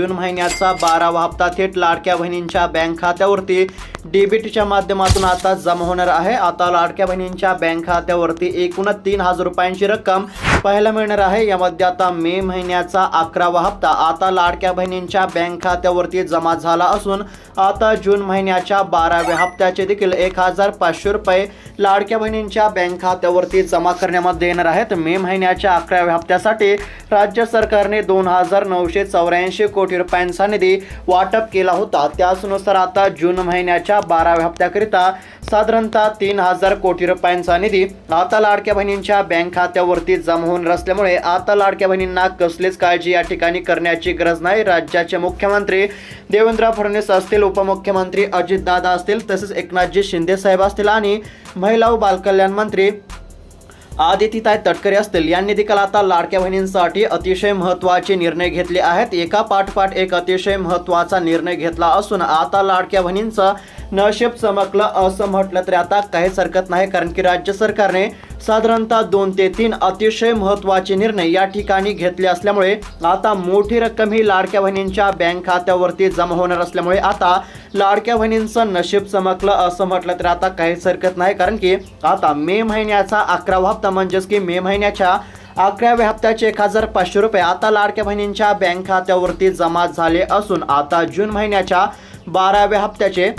जून महिन्याचा बारावा हप्ता थेट लाडक्या बहिणींच्या बँक खात्यावरती डेबिटच्या माध्यमातून आता जमा होणार आहे. आता लाडक्या बहिणींच्या बँक खात्यावरती एकूण तीन हजार रुपयांची रक्कम पाहायला मिळणार आहे. यामध्ये आता मे महिन्याचा अकरावा हप्ता आता लाडक्या बहिणींच्या बँक खात्यावरती जमा झाला असून आता जून महिन्याच्या बाराव्या हप्त्याचे देखील एक हजार पाचशे रुपये लाडक्या बहिणींच्या बँक खात्यावरती जमा करण्यामध्ये येणार आहेत. मे महिन्याच्या अकराव्या हप्त्यासाठी राज्य सरकारने दोन हजार नऊशे चौऱ्याऐंशी कोटी रुपयांचा निधी वाटप केला होता. त्याचनुसार आता जून महिन्याच्या बाराव्या हप्त्याकरिता साधारणतः तीन हजार कोटी रुपयांचा निधी आता लाडक्या बहिणींच्या बँक खात्यावरती जमा होऊन असल्यामुळे आता लाडक्या बहिणींना कसलीच काळजी या ठिकाणी करण्याची गरज नाही. राज्याचे मुख्यमंत्री देवेंद्र फडणवीस असतील उपमुख्यमंत्री अजितदादा असतील तसेच एकनाथजी शिंदे साहेब असतील आणि महिला व बालकल्याण मंत्री आदितीताई तटकरे असतील. यांनी देखील आता लाडक्या बहिणींसाठी अतिशय महत्त्वाचे निर्णय घेतले आहेत. एका पाठपाठ एक अतिशय महत्त्वाचा निर्णय घेतला असून आता लाडक्या बहिणींचं नशीब चमकलं असं म्हटलं तरी आता काहीच हरकत नाही कारण की राज्य सरकारने साधारणतः दोन ते तीन अतिशय महत्त्वाचे निर्णय या ठिकाणी घेतले असल्यामुळे आता मोठी रक्कम ही लाडक्या बहिणींच्या बँक खात्यावरती जमा होणार असल्यामुळे आता लाडक्या बहिणींचं नशीब चमकलं असं म्हटलं तर आता काहीच हरकत नाही कारण की आता मे महिन्याचा अकरावा हप्ता म्हणजेच की मे महिन्याच्या अकराव्या हप्त्याचे एक हजार पाचशे रुपये आता लाडक्या बहिणींच्या बँक खात्यावरती जमा झाले असून आता जून महिन्याच्या बाराव्या हप्त्याचे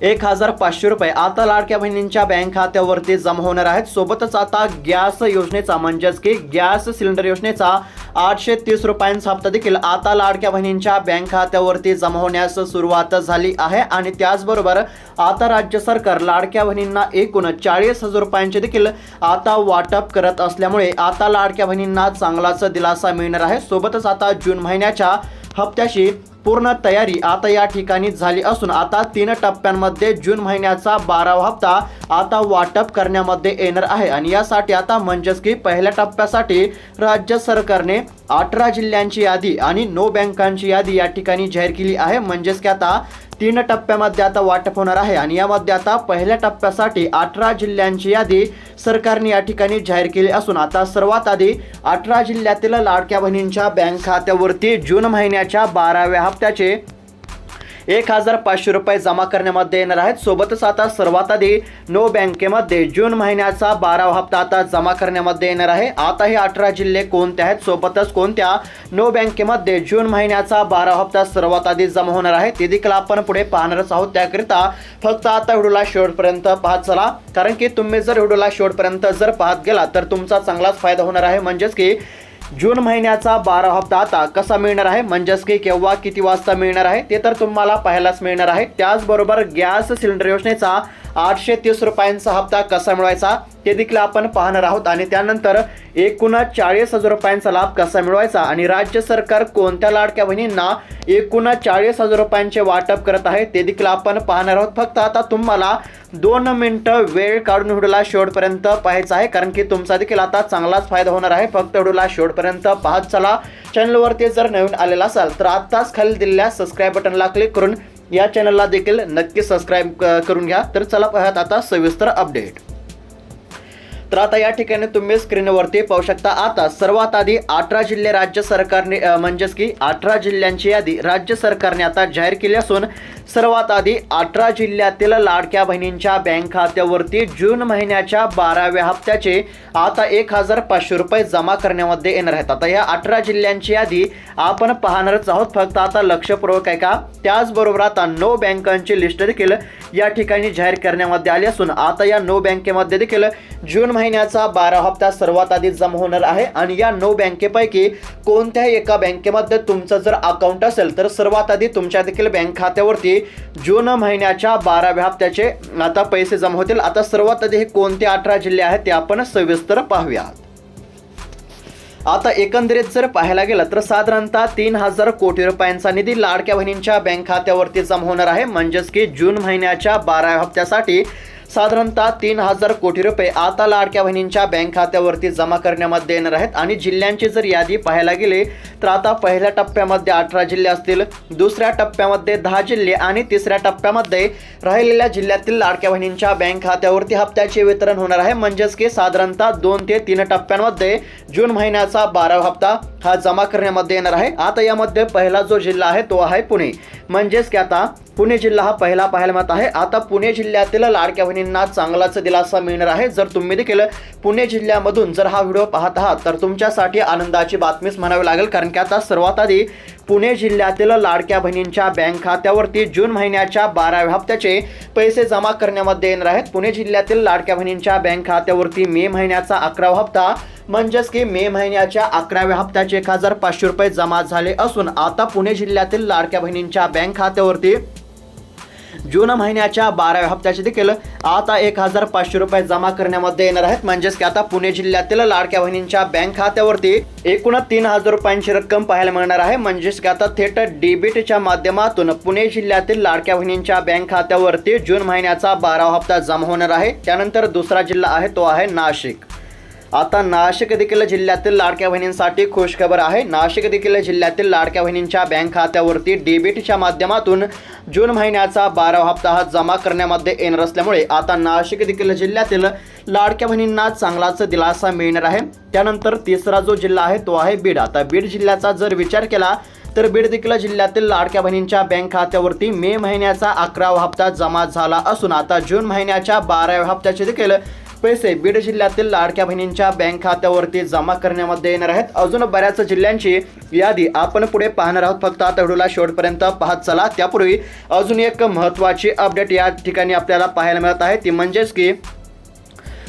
एक हजार पाचशे रुपये. आता लाडक्या बहिणींच्या बँक खात्यावरती जमा होणार आहेत. सोबतच आता गॅस योजनेचा म्हणजेच की गॅस सिलेंडर योजनेचा आठशे तीस रुपयांचा हप्ता देखील आता लाडक्या बहिणींच्या बँक खात्यावरती जमा होण्यास सुरुवात झाली आहे. आणि त्याचबरोबर आता राज्य सरकार लाडक्या बहिणींना एकूण चाळीस हजार रुपयांचे देखील आता वाटप करत असल्यामुळे आता लाडक्या बहिणींना चांगलाच दिलासा मिळणार आहे. सोबतच आता जून महिन्याच्या हप्त्याशी पूर्ण तयारी आता या ठिकाणी झाली असून आता तीन टप्प्यांमध्ये जून महिन्याचा बारावा हप्ता आता वाटप करण्यामध्ये येणार आहे. आणि यासाठी आता म्हणजेच की पहिल्या टप्प्यासाठी राज्य सरकारने अठरा जिल्ह्यांची यादी आणि नो बँकांची यादी या ठिकाणी जाहीर केली आहे. म्हणजेच की आता तीन टप्प्यामध्ये आता वाटप होणार आहे आणि यामध्ये आता पहिल्या टप्प्यासाठी अठरा जिल्ह्यांची यादी सरकारने या ठिकाणी जाहीर केली असून आता सर्वात आधी अठरा जिल्ह्यातील लाडक्या बहिणींच्या बँक खात्यावरती जून महिन्याच्या बाराव्या हप्त्याचे एक हजार पाचशे रुपये जमा करण्यामध्ये येणार आहेत. सोबतच आता सर्वात आधी नो बँकेमध्ये जून महिन्याचा बारावा हप्ता आता जमा करण्यामध्ये येणार आहे. आता हे अठरा जिल्हे कोणते आहेत? सोबतच कोणत्या नो बँकेमध्ये जून महिन्याचा बारावा हप्ता सर्वात आधी जमा होणार आहे? ते देखील आपण पुढे पाहणारच आहोत. त्याकरिता फक्त आता व्हिडिओला शेवटपर्यंत पाहत चला. कारण की तुम्ही जर व्हिडिओला शेवटपर्यंत जर पाहत गेला तर तुमचा चांगलाच फायदा होणार आहे. म्हणजेच की जून महिन्याचा बारा हप्ता आता कसा मिळणार आहे? म्हणजेच की केव्हा किती वाजता मिळणार आहे? ते तर तुम्हाला पाहायलाच मिळणार आहे. त्याचबरोबर गॅस सिलेंडर योजनेचा आठशे तीस रुपयांचा हप्ता कसा मिळवायचा ते देखील आपण पाहणार आहोत. आणि त्यानंतर एकूण चाळीस हजार रुपयांचा लाभ कसा मिळवायचा आणि राज्य सरकार कोणत्या लाडक्या बहिणींना एकूण चाळीस हजार रुपयांचे वाटप करत आहे ते देखील आपण पाहणार आहोत. फक्त आता तुम्हाला दोन मिनटं वेळ काढून व्हिडिओला शेवटपर्यंत पाहायचं आहे कारण की तुमचा देखील आता चांगलाच फायदा होणार आहे. फक्त व्हिडिओला शेवटपर्यंत पाहत चला. चॅनलवरती जर नवीन आलेला असाल तर आत्ताच खाली दिलेल्या सबस्क्राईब बटनला क्लिक करून या चॅनलला देखील नक्की सबस्क्राईब क- करून घ्या. तर चला पाहत आता सविस्तर अपडेट तर आता या ठिकाणी तुम्ही स्क्रीनवरती पाहू शकता आता सर्वात आधी अठरा जिल्हे राज्य सरकारने म्हणजेच की अठरा जिल्ह्यांची यादी राज्य सरकारने आता जाहीर केली असून सर्वात आधी अठरा जिल्ह्यातील लाडक्या बहिणींच्या बँक खात्यावरती जून महिन्याच्या बाराव्या हप्त्याचे आता एक हजार पाचशे रुपये जमा करण्यामध्ये येणार आहेत. आता या अठरा जिल्ह्यांची यादी आपण पाहणारच आहोत. फक्त आता लक्षपूर्वक आहे का त्याचबरोबर आता नो बँकांची लिस्ट देखील या ठिकाणी जाहीर करण्यामध्ये आली असून आता या नो बँकेमध्ये देखील जून महिन्याचा बारा हप्ता सर्वात आधी जमा होणार आहे आणि या नऊ बँकेपैकी कोणत्याही एका बँकेमध्ये तुमचं जर अकाउंट असेल तर सर्वात आधी तुमच्या देखील बँक खात्यावरती जून महिन्याच्या बाराव्या हप्त्याचे आता पैसे जमा होतील. आता सर्वात आधी हे कोणते अठरा जिल्हे आहेत ते आपण सविस्तर पाहूयात. आता एकंदरीत जर पाहायला गेलं तर साधारणतः तीन हजार कोटी रुपयांचा निधी लाडक्या बहिणींच्या बँक खात्यावरती जमा होणार आहे. म्हणजेच की जून महिन्याच्या बाराव्या हप्त्यासाठी साधारणतः तीन हजार कोटी रुपये आता लाडक्या बहिणींच्या बँक खात्यावरती जमा करण्यामध्ये येणार आहेत आणि जिल्ह्यांची जर यादी पाहायला गेली तर आता पहिल्या टप्प्यामध्ये अठरा जिल्हे असतील दुसऱ्या टप्प्यामध्ये दहा जिल्हे आणि तिसऱ्या टप्प्यामध्ये राहिलेल्या जिल्ह्यातील लाडक्या बहिणींच्या बँक खात्यावरती हप्त्याचे वितरण होणार आहे. म्हणजेच की साधारणतः दोन ते तीन टप्प्यांमध्ये जून महिन्याचा बारावा हप्ता हा जमा करण्यामध्ये येणार आहे. आता यामध्ये पहिला जो जिल्हा आहे तो आहे पुणे. म्हणजेच की आता पुणे जिल्हा हा पहिला पाहायला मिळत आहे. आता पुणे जिल्ह्यातील लाडक्या बहिणींना चांगलाच दिलासा मिळणार आहे. जर तुम्ही देखील पुणे जिल्ह्यामधून जर हा व्हिडिओ पाहत आहात तर तुमच्यासाठी आनंदाची बातमीच म्हणावी लागेल कारण की आता सर्वात आधी पुणे जिल्ह्यातील लाडक्या बहिणींच्या बँक खात्यावरती जून महिन्याच्या बाराव्या हप्त्याचे पैसे जमा करण्यामध्ये येणार आहेत. पुणे जिल्ह्यातील लाडक्या बहिणींच्या बँक खात्यावरती मे महिन्याचा अकरावा हप्ता म्हणजेच की मे महिन्याच्या अकराव्या हप्त्याचे एक हजार पाचशे रुपये जमा झाले असून आता पुणे जिल्ह्यातील लाडक्या बहिणींच्या बँक खात्यावरती जून महिन्याच्या बाराव्या हप्त्याचे देखील आता एक हजार पाचशे रुपये जमा करण्यामध्ये येणार आहेत. म्हणजेच की आता पुणे जिल्ह्यातील लाडक्या बहिणींच्या बँक खात्यावरती एकूण तीन हजार रुपयांची रक्कम पाहायला मिळणार आहे. म्हणजेच की आता थेट डेबिटच्या माध्यमातून पुणे जिल्ह्यातील लाडक्या बहिणींच्या बँक खात्यावरती जून महिन्याचा बारावा हप्ता जमा होणार आहे. त्यानंतर दुसरा जिल्हा आहे तो आहे नाशिक. आता नाशिक देखील जिल्ह्यातील लाडक्या बहिणींसाठी खुशखबर आहे. नाशिक देखील जिल्ह्यातील लाडक्या बहिणींच्या बँक खात्यावरती डेबिटच्या माध्यमातून जून महिन्याचा बारावा हप्ता हा जमा करण्यामध्ये येणार असल्यामुळे आता नाशिक देखील जिल्ह्यातील लाडक्या बहिणींना चांगलाच दिलासा मिळणार आहे. त्यानंतर तिसरा जो जिल्हा आहे तो आहे बीड. आता बीड जिल्ह्याचा जर विचार केला तर बीड देखील जिल्ह्यातील लाडक्या बहिणींच्या बँक खात्यावरती मे महिन्याचा अकरावा हप्ता जमा झाला असून आता जून महिन्याच्या बाराव्या हप्त्याचे देखील पैसे बीड जिल्ह्यातील लाडक्या बहिणींच्या बँक खात्यावरती जमा करण्यामध्ये येणार आहेत. अजून बऱ्याच जिल्ह्यांची यादी आपण पुढे पाहणार आहोत. फक्त आता व्हिडिओला शेवटपर्यंत पाहत चला. त्यापूर्वी अजून एक महत्त्वाची अपडेट या ठिकाणी आपल्याला पाहायला मिळत आहे. ती म्हणजेच की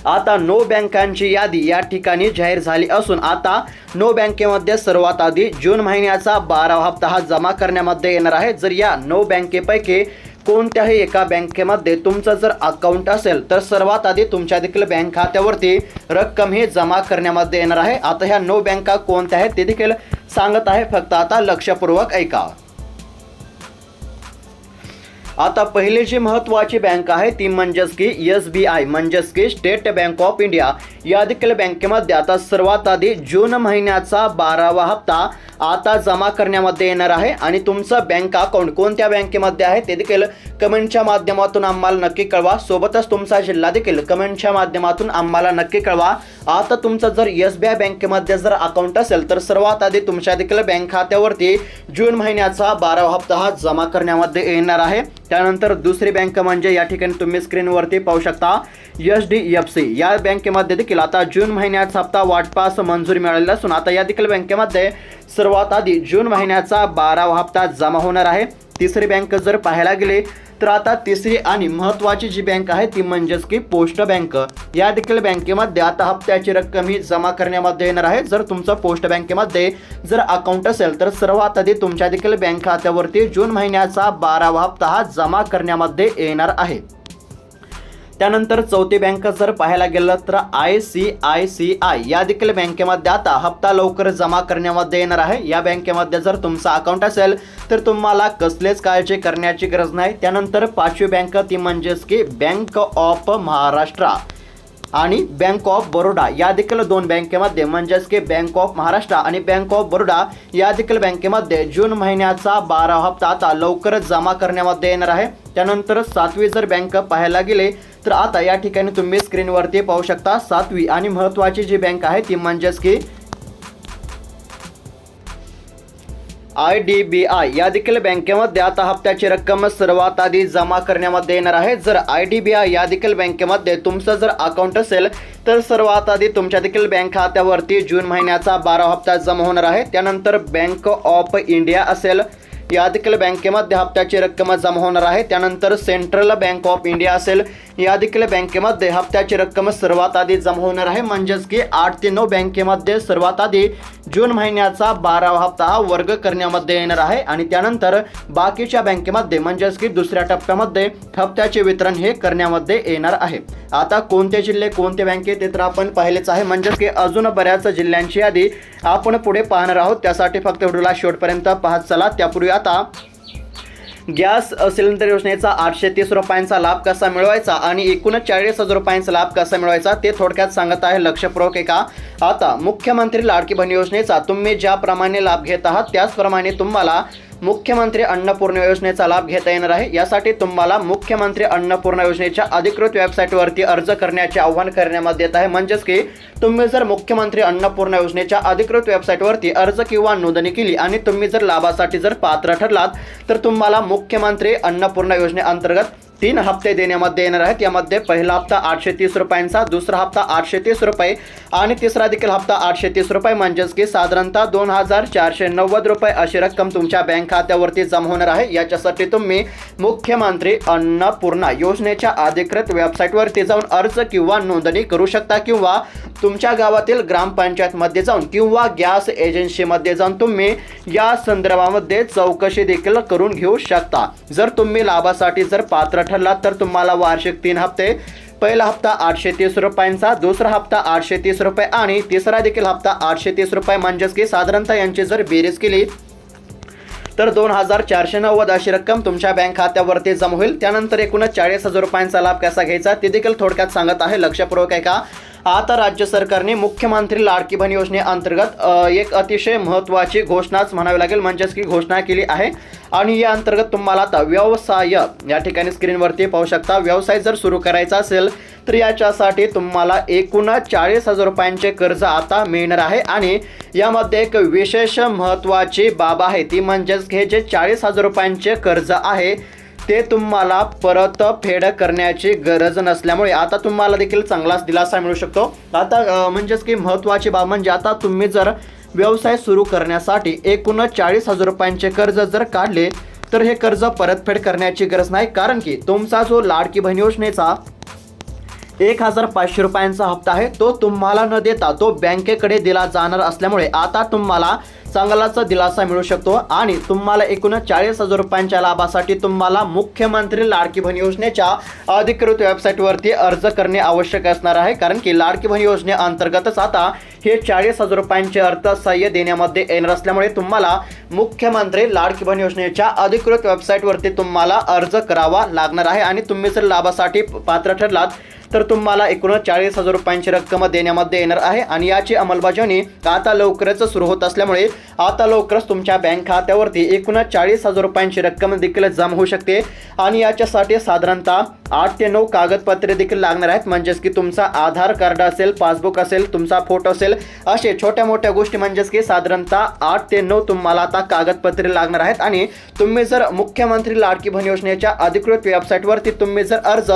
आता नो बँकांची यादी या ठिकाणी जाहीर झाली असून आता नो बँकेमध्ये सर्वात आधी जून महिन्याचा बारावा हप्ता हा जमा करण्यामध्ये येणार आहे. जर या नो बँकेपैकी कोणत्याही एका बँकेमध्ये तुमचं जर अकाउंट असेल तर सर्वात आधी तुमच्या देखील बँक खात्यावरती रक्कम ही जमा करण्यामध्ये येणार आहे. आता ह्या नो बँका कोणत्या आहेत ते देखील सांगत आहे. फक्त आता लक्षपूर्वक ऐका. आता पहिली जी महत्त्वाची बँक आहे ती म्हणजेच की एस बी आय म्हणजेच की स्टेट बँक ऑफ इंडिया. या देखील बँकेमध्ये आता सर्वात आधी जून महिन्याचा बारावा हप्ता आता जमा करण्यामध्ये येणार आहे. आणि तुमचं बँक अकाउंट कोणत्या बँकेमध्ये आहे ते देखील कमेंटच्या माध्यमातून आम्हाला नक्की कळवा. सोबतच तुमचा जिल्हा देखील कमेंटच्या माध्यमातून आम्हाला नक्की कळवा. आता तुमचं जर एस बी आय बँकेमध्ये जर अकाउंट असेल तर सर्वात आधी तुमच्या देखील बँक खात्यावरती जून महिन्याचा बारावा हप्ता हा जमा करण्यामध्ये येणार आहे. त्यानंतर दुसरी बँक म्हणजे या ठिकाणी तुम्ही स्क्रीनवरती पाहू शकता एच डी एफ सी या बँकेमध्ये देखील आता जून महिन्याचा हप्ता वाटपास मंजुरी मिळालेला असून आता या देखील बँकेमध्ये सर्वात आधी जून महिन्याचा बारावा हप्ता जमा होणार आहे. तिसरी बँक जर पाहायला गेले तर आता तिसरी आणि महत्त्वाची जी बँक आहे ती म्हणजेच की पोस्ट बँक. या देखील बँकेमध्ये आता हप्त्याची रक्कम ही जमा करण्यामध्ये येणार आहे. जर तुमचं पोस्ट बँकेमध्ये जर अकाउंट असेल तर सर्वात आधी तुमच्या देखील बँक खात्यावरती जून महिन्याचा बारावा हप्ता हा जमा करण्यामध्ये येणार आहे. त्यानंतर चौथी बँक जर पाहायला गेलं तर I C I C I या देखील बँकेमध्ये आता हप्ता लवकर जमा करण्यामध्ये येणार आहे. या बँकेमध्ये जर तुमचा अकाउंट असेल तर तुम्हाला कसलेच काळजी करण्याची गरज नाही. त्यानंतर पाचवी बँक ती म्हणजेच की बँक ऑफ महाराष्ट्र आणि बँक ऑफ बरोडा या देखील दोन बँकेमध्ये म्हणजेच की बँक ऑफ महाराष्ट्र आणि बँक ऑफ बरोडा या देखील बँकेमध्ये जून महिन्याचा बारा हप्ता आता लवकरच जमा करण्यामध्ये येणार आहे. त्यानंतर सातवी जर बँक पाहायला गेले तर आता या ठिकाणी तुम्ही स्क्रीनवरती पाहू शकता सातवी आणि महत्त्वाची जी बँक आहे ती म्हणजेच की आय डी बी आय. या देखील बँकेमध्ये आता हप्त्याची रक्कम सर्वात आधी जमा करण्यामध्ये येणार आहे. जर आय डी बी आय या देखील बँकेमध्ये तुमचं जर अकाउंट असेल तर सर्वात आधी तुमच्या देखील बँक खात्यावरती जून महिन्याचा बारा हप्ता जमा होणार आहे. त्यानंतर बँक ऑफ इंडिया असेल या देखील बँकेमध्ये हप्त्याची रक्कम जमा होणार आहे. त्यानंतर सेंट्रल बँक ऑफ इंडिया असेल या देखील बँकेमध्ये हप्त्याची रक्कम सर्वात आधी जमा होणार आहे. म्हणजेच की आठ ते नऊ बँकेमध्ये सर्वात आधी जून महिन्याचा बारावा हप्ता हा वर्ग करण्यामध्ये येणार आहे. आणि त्यानंतर बाकीच्या बँकेमध्ये म्हणजेच की दुसऱ्या टप्प्यामध्ये हप्त्याचे वितरण हे करण्यामध्ये येणार आहे. आता कोणते जिल्हे कोणते बँके ते तर आपण पाहिलेच आहे. म्हणजेच की अजून बऱ्याच जिल्ह्यांची यादी आपण पुढे पाहणार आहोत. त्यासाठी फक्त व्हिडिओला शेवटपर्यंत पाहत चला. त्यापूर्वी आता गॅस सिलेंडर योजनेचा आठशे तीस रुपयांचा लाभ कसा मिळवायचा आणि एकूणच चाळीस हजार रुपयांचा लाभ कसा मिळवायचा ते थोडक्यात सांगत आहे लक्षपूर्वक एका आता मुख्यमंत्री लाडकी बहीण योजनेचा तुम्ही ज्याप्रमाणे लाभ घेत आहात त्याचप्रमाणे तुम्हाला मुख्यमंत्री अन्नपूर्णा योजनेचा लाभ घेता येणार आहे. यासाठी तुम्हाला मुख्यमंत्री अन्नपूर्णा योजनेच्या अधिकृत वेबसाईटवरती अर्ज करण्याचे आव्हान करण्यामध्ये येत आहे. म्हणजेच की तुम्ही जर मुख्यमंत्री अन्नपूर्णा योजनेच्या अधिकृत वेबसाईटवरती अर्ज किंवा नोंदणी केली आणि तुम्ही जर लाभासाठी जर पात्र ठरलात तर तुम्हाला मुख्यमंत्री अन्नपूर्णा योजनेअंतर्गत तीन हप्ते देण्यामध्ये येणार आहेत. यामध्ये पहिला हप्ता आठशे तीस रुपयांचा दुसरा हप्ता आठशे तीस रुपये आणि तिसरा देखील हप्ता आठशे तीस रुपये. म्हणजेच की साधारणतः दोन हजार चारशे नव्वद रुपये अशी रक्कम तुमच्या बँक खात्यावरती जमा होणार आहे. याच्यासाठी तुम्ही मुख्यमंत्री अन्नपूर्णा योजनेच्या अधिकृत वेबसाईटवरती जाऊन अर्ज किंवा नोंदणी करू शकता किंवा तुमच्या गावातील ग्रामपंचायतमध्ये जाऊन किंवा गॅस एजन्सीमध्ये जाऊन तुम्ही या संदर्भामध्ये चौकशी देखील करून घेऊ शकता. जर तुम्ही लाभासाठी जर पात्र ठरलात तर तुम्हाला वार्षिक तीन हप्ते. पहिला हप्ता आठशे तीस रुपयांचा दुसरा हप्ता आठशे तीस रुपये आणि तिसरा देखील हप्ता आठशे तीस रुपये. म्हणजेच की साधारणतः यांची जर बेरीज केली तर दोन हजार चारशे नव्वद अशी रक्कम तुमच्या बँक खात्यावरती जमा होईल. त्यानंतर एकूणच चाळीस हजार रुपयांचा लाभ कसा घ्यायचा ते देखील थोडक्यात सांगत आहे. लक्षपूर्वक आहे का आता राज्य सरकारने मुख्यमंत्री लाडकी बहीण योजनेअंतर्गत एक अतिशय महत्त्वाची घोषणाच म्हणावी लागेल. म्हणजेच की घोषणा केली आहे. आणि या अंतर्गत तुम्हाला आता व्यवसाय या ठिकाणी स्क्रीनवरती पाहू शकता. व्यवसाय जर सुरू करायचा असेल तर याच्यासाठी तुम्हाला एकूण चाळीस हजार रुपयांचे कर्ज आता मिळणार आहे. आणि यामध्ये एक विशेष महत्त्वाची बाब आहे. ती म्हणजेच हे जे चाळीस हजार रुपयांचे कर्ज आहे ते तुम्हाला परत फेड करण्याची गरज नसल्यामुळे आता तुम्हाला देखील चांगलाच दिलासा मिळू शकतो. आता म्हणजेच की महत्त्वाची बाब म्हणजे आता तुम्ही जर व्यवसाय सुरू करण्यासाठी एकूण चाळीस हजार रुपयांचे कर्ज जर काढले तर हे कर्ज परतफेड करण्याची गरज नाही. कारण की तुमचा जो लाडकी बहीण योजनेचा एक हजार पाचशे रुपयांचा हप्ता आहे. तो तुम्हाला न देता तो बँकेकडे दिला जाणार असल्यामुळे आता तुम्हाला चांगलाच दिलासा मिळू शकतो आणि तुम्हाला एकूण चाळीस हजार रुपयांच्या लाभासाठी तुम्हाला मुख्यमंत्री लाडकी बहीण योजनेच्या अधिकृत वेबसाईटवरती अर्ज करणे आवश्यक असणार आहे. कारण की लाडकी बहीण योजनेअंतर्गतच आता हे चाळीस हजार रुपयांचे अर्थसहाय्य देण्यामध्ये येणार असल्यामुळे तुम्हाला मुख्यमंत्री लाडकी बहीण योजनेच्या अधिकृत वेबसाईटवरती तुम्हाला अर्ज करावा लागणार आहे. आणि तुम्ही जर लाभासाठी पात्र ठरलात तर तुम्हाला एकूणच चाळीस हजार रुपयांची रक्कम देण्यामध्ये येणार आहे आणि याची अंमलबजावणी आता लवकरच सुरू होत असल्यामुळे आता लवकरच तुमच्या बँक खात्यावरती एकूणच चाळीस हजार रुपयांची रक्कम देखील जमा होऊ शकते. आणि याच्यासाठी साधारणतः आठ ते नऊ कागदपत्रे देखील लागणार आहेत. म्हणजेच की तुमचा आधार कार्ड असेल पासबुक असेल तुमचा फोटो असेल असे छोट्या मोठ्या गोष्टी म्हणजेच की साधारणतः आठ ते नऊ तुम्हाला आता कागदपत्रे लागणार आहेत. आणि तुम्ही जर मुख्यमंत्री लाडकी बहीण योजनेच्या अधिकृत वेबसाईटवरती तुम्ही जर अर्ज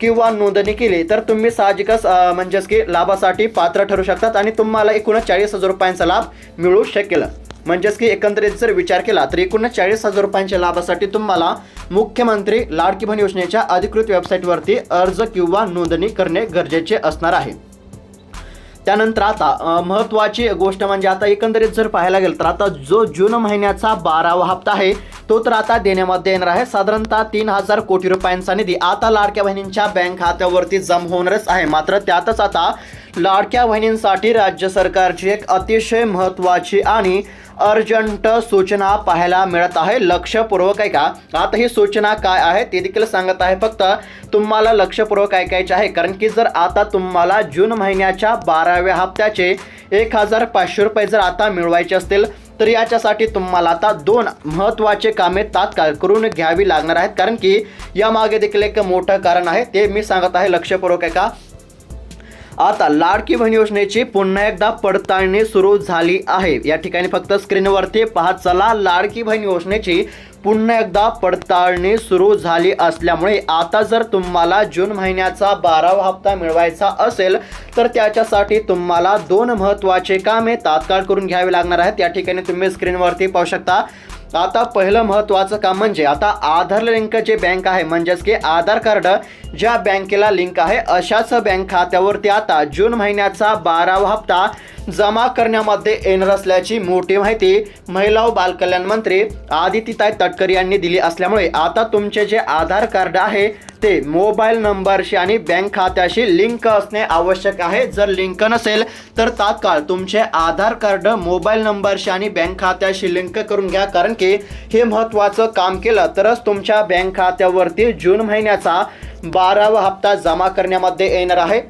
किंवा नोंदणी केली तर तुम्ही साहजिकच म्हणजेच की लाभासाठी पात्र ठरू शकतात आणि तुम्हाला एकूणच चाळीस हजार रुपयांचा लाभ मिळू शकेल. म्हणजेच की एकंदरीत जर विचार केला तर एकूणच चाळीस हजार रुपयांच्या लाभासाठी तुम्हाला मुख्यमंत्री लाडकी बहीण योजनेच्या अधिकृत वेबसाईटवरती अर्ज किंवा नोंदणी करणे गरजेचे असणार आहे. त्यानंतर आता महत्त्वाची गोष्ट म्हणजे आता एकंदरीत जर पाहायला गेलं तर आता जो जून महिन्याचा बारावा हप्ता आहे तो तर आता देण्यामध्ये येणार आहे. साधारणतः तीन हजार कोटी रुपयांचा निधी आता लाडक्या बहिणींच्या बँक खात्यावरती जमा होणारच आहे. मात्र त्यातच आता लाडक्या बहिणींसाठी राज्य सरकारची एक अतिशय महत्त्वाची आणि अर्जंट सूचना पाहायला मिळत आहे. लक्षपूर्वक आहे का आता ही सूचना काय आहे ते देखील सांगत आहे. फक्त तुम्हाला लक्षपूर्वक ऐकायचे आहे. कारण की जर आता तुम्हाला जून महिन्याच्या बाराव्या हप्त्याचे एक हजार पाचशे रुपये जर आता मिळवायचे असतील तर याच्यासाठी तुम्हाला आता दोन महत्त्वाचे कामे तात्काळ करून घ्यावी लागणार आहेत. कारण की यामागे देखील एक मोठं कारण आहे. ते मी सांगत आहे. लक्षपूर्वक आहे का आता लाडकी बहीण योजनेची पुन्हा एकदा पडताळणी सुरू झाली आहे. या ठिकाणी फक्त स्क्रीनवरती पाहत चला लाडकी बहीण योजनेची पुन्हा एकदा पडताळणी सुरू झाली असल्यामुळे आता जर तुम्हाला जून महिन्याचा बारावा हप्ता मिळवायचा असेल तर त्याच्यासाठी तुम्हाला दोन महत्त्वाचे कामे तात्काळ करून घ्यावे लागणार आहेत. या ठिकाणी तुम्ही स्क्रीनवरती पाहू शकता आता पहिलं महत्त्वाचं काम म्हणजे आता आधार लिंक जे बँक आहे म्हणजेच की आधार कार्ड ज्या बँकेला लिंक आहे अशाच बँक खात्यावरती आता जून महिन्याचा बारावा हप्ता जमा करण्यामध्ये येणार असल्याची मोठी माहिती महिला व बालकल्याण मंत्री आदितीताई तटकर यांनी दिली असल्यामुळे आता तुमचे जे आधार कार्ड आहे ते मोबाईल नंबरशी आणि बँक खात्याशी लिंक असणे आवश्यक आहे. जर लिंक नसेल तर तात्काळ तुमचे आधार कार्ड मोबाईल नंबरशी आणि बँक खात्याशी लिंक करून घ्या कारण की हे महत्त्वाचं काम केलं तरच तुमच्या बँक खात्यावरती जून महिन्याचा बारावा हप्ता जमा करण्यामध्ये येणार आहे.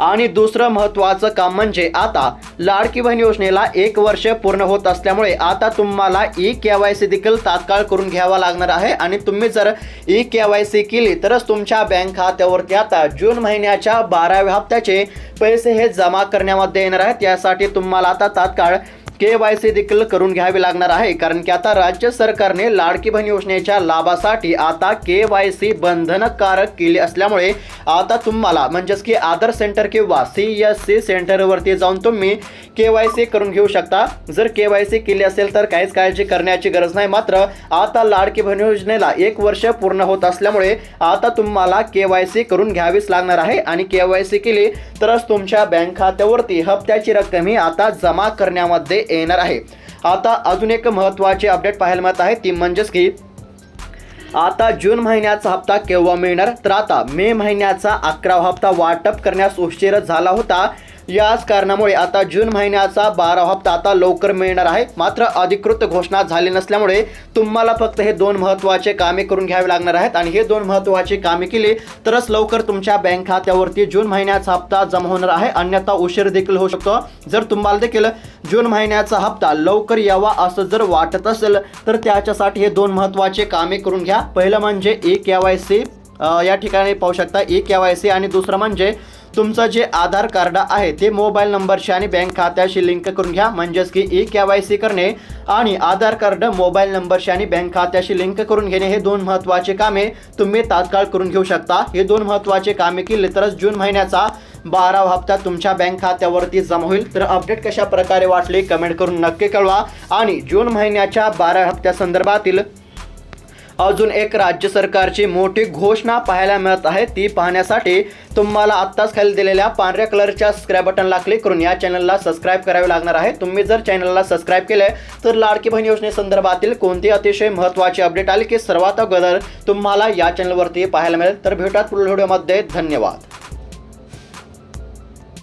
आणि दुसरं महत्त्वाचं काम म्हणजे आता लाडकी बहीण योजनेला एक वर्ष पूर्ण होत असल्यामुळे आता तुम्हाला ई के वाय सी देखील तात्काळ करून घ्यावा लागणार आहे. आणि तुम्ही जर ई के वाय सी केली तरच तुमच्या बँक खात्यावरती आता जून महिन्याच्या बाराव्या हप्त्याचे पैसे हे जमा करण्यामध्ये येणार आहेत यासाठी तुम्हाला आता तात्काळ के वाय सी देखील करून घ्यावी लागणार आहे. कारण की आता राज्य सरकारने लाडकी बहीण योजनेच्या लाभासाठी आता के वाय सी बंधनकारक केली असल्यामुळे आता तुम्हाला म्हणजेच की आधार सेंटर किंवा सी एस सी सेंटरवरती जाऊन तुम्ही के वाय सी करून घेऊ शकता. जर के वाय सी केली असेल तर काहीच काळजी करण्याची गरज नाही. मात्र आता लाडकी बहीण योजनेला एक वर्ष पूर्ण होत असल्यामुळे आता तुम्हाला के वाय सी करून घ्यावीच लागणार आहे. आणि के वाय सी केली तरच तुमच्या बँक खात्यावरती हप्त्याची रक्कम ही आता जमा करण्यामध्ये येणार आहे. आता अजून एक महत्त्वाची अपडेट पाहायला मिळत आहे. ती म्हणजेच की आता जून महिन्याचा हप्ता केव्हा मिळणार? तर आता मे महिन्याचा अकरावा हप्ता वाटप करण्यास उशीर झाला होता. याच कारणामुळे आता जून महिन्याचा बारा हप्ता आता लवकर मिळणार आहे. मात्र अधिकृत घोषणा झाली नसल्यामुळे तुम्हाला फक्त हे दोन महत्त्वाचे कामे करून घ्यावे लागणार आहेत. आणि हे दोन महत्त्वाची कामे केली तरच लवकर तुमच्या बँक खात्यावरती जून महिन्याचा हप्ता जमा होणार आहे. अन्यथा उशीर देखील होऊ शकतो. जर तुम्हाला देखील जून महिन्याचा हप्ता लवकर यावा असं जर वाटत असेल तर त्याच्यासाठी हे दोन महत्त्वाचे कामे करून घ्या. पहिलं म्हणजे ए के वाय सी या ठिकाणी पाहू शकता ई के वाय सी आणि दुसरं म्हणजे तुमचं जे आधार कार्ड आहे ते मोबाईल नंबरशी आणि बँक खात्याशी लिंक करून घ्या. म्हणजेच की ई के वाय सी करणे आणि आधार कार्ड मोबाईल नंबरशी आणि बँक खात्याशी लिंक करून घेणे हे दोन महत्त्वाचे कामे तुम्ही तात्काळ करून घेऊ शकता. हे दोन महत्त्वाचे कामे केले तरच जून महिन्याचा बारावा हप्ता तुमच्या बँक खात्यावरती जमा होईल. तर अपडेट कशा प्रकारे वाटले कमेंट करून नक्की कळवा. आणि जून महिन्याच्या बारा हप्त्या संदर्भातील अजून एक राज्य सरकारची मोठी घोषणा पाहायला मिळत आहे. ती पाहण्यासाठी तुम्हाला आत्ताच खाली दिलेल्या पांढऱ्या कलरच्या सबस्क्राईब बटनला क्लिक करून या चॅनलला सबस्क्राईब करावे लागणार आहे. तुम्ही जर चॅनलला सबस्क्राईब केले तर लाडकी बहीण योजनेसंदर्भातील कोणती अतिशय महत्त्वाची अपडेट आली की सर्वात अगोदर तुम्हाला या चॅनलवरती पाहायला मिळेल. तर भेटूयात पुढील व्हिडिओमध्ये धन्यवाद.